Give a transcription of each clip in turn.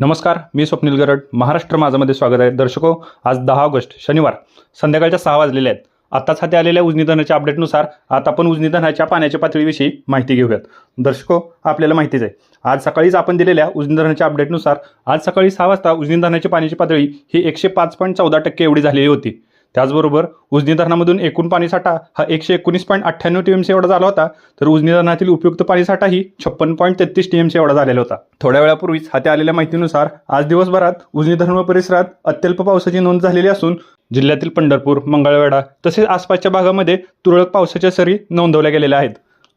नमस्कार मी स्वप्नील गरड. महाराष्ट्र माझामध्ये स्वागत आहे. दर्शको आज दहा ऑगस्ट शनिवार. संध्याकाळच्या सहा वाजलेले आहेत. आत्ताच हाती आलेल्या उजनीधनाच्या अपडेटनुसार आता आपण उजनीधनाच्या पाण्याच्या पातळीविषयी माहिती घेऊयात. दर्शको आपल्याला माहितीच आहे. आज सकाळीच आपण दिलेल्या उजनीधरणाच्या अपडेटनुसार आज सकाळी सहा वाजता उजनी पाण्याची पातळी ही एकशे पाच पॉईंट चौदा टक्के एवढी झालेली होती. त्याचबरोबर उजनी धरणामधून एकूण पाणीसाठा हा एकशे एकोणीस पॉईंट अठ्ठ्याण्णव टी एम सी एवढा झाला होता तर उजनी धरणातील उपयुक्त पाणीसाठा ही छप्पन पॉईंट तेहतीस टी एम सी एवढा झालेला होता. थोड्या वेळापूर्वीच हाती आलेल्या माहितीनुसार आज दिवसभरात उजनी धरण व परिसरात अत्यल्प पावसाची नोंद झालेली असून जिल्ह्यातील पंढरपूर मंगळवेढा तसेच आसपासच्या भागामध्ये तुरळक पावसाच्या सरी नोंदवल्या गेलेल्या आहेत.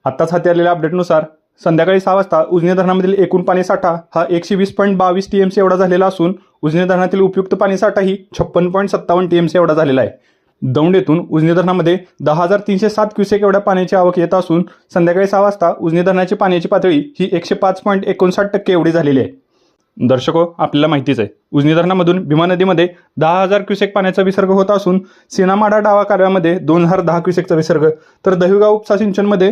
आत्ताच हाती आलेल्या अपडेटनुसार संध्याकाळी सहा वाजता उजनी धरणामधील एकूण पाणीसाठा हा एकशे वीस पॉईंट बावीस टी एम सी एवढा झालेला असून उजनी धरणातील उपयुक्त पाणीसाठाही छप्पन पॉईंट सत्तावन्न टी एम सी एवढा झालेला आहे. दौंड येथून उजनी धरणामध्ये दहा हजार तीनशे सात क्युसेक एवढ्या पाण्याची आवक येत असून संध्याकाळी सहा वाजता उजनी धरणाची पाण्याची पातळी ही एकशे पाच पॉईंट एकोणसाठ टक्के एवढी झालेली आहे. दर्शको आपल्याला माहितीच आहे उजनी धरणामधून भीमा नदीमध्ये दहा हजार क्युसेक पाण्याचा विसर्ग होत असून सीनामाडा डावा कालव्यामध्ये दोन हजार दहा क्युसेकचा विसर्ग. तर दहिगाव उपसा सिंचनमध्ये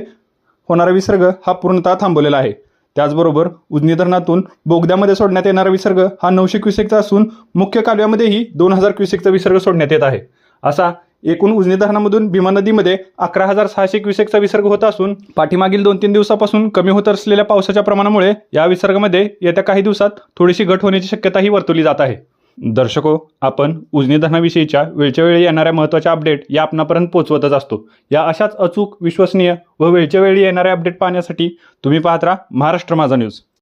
होणारा विसर्ग हा पूर्णतः थांबवलेला आहे. त्याचबरोबर उजनी धरणातून बोगद्यामध्ये सोडण्यात येणारा विसर्ग हा नऊशे क्युसेकचा असून मुख्य कालव्यामध्येही दोन हजार क्युसेकचा विसर्ग सोडण्यात येत आहे. असा एकूण उजनी धरणामधून भीमा नदीमध्ये अकरा हजार सहाशे क्युसेकचा विसर्ग होत असून पाठीमागील दोन तीन दिवसापासून कमी होत असलेल्या पावसाच्या प्रमाणामुळे या विसर्गामध्ये येत्या काही दिवसात थोडीशी घट होण्याची शक्यताही वर्तवली जात आहे. दर्शको आपण उजनी धनाविषयीच्या वेळच्या वेळी येणाऱ्या महत्त्वाच्या अपडेट या आपणापर्यंत पोहोचवतच असतो. या अशाच अचूक विश्वसनीय व वेळच्या वेळी येणाऱ्या अपडेट पाहण्यासाठी तुम्ही पाहत राहा महाराष्ट्र माझा न्यूज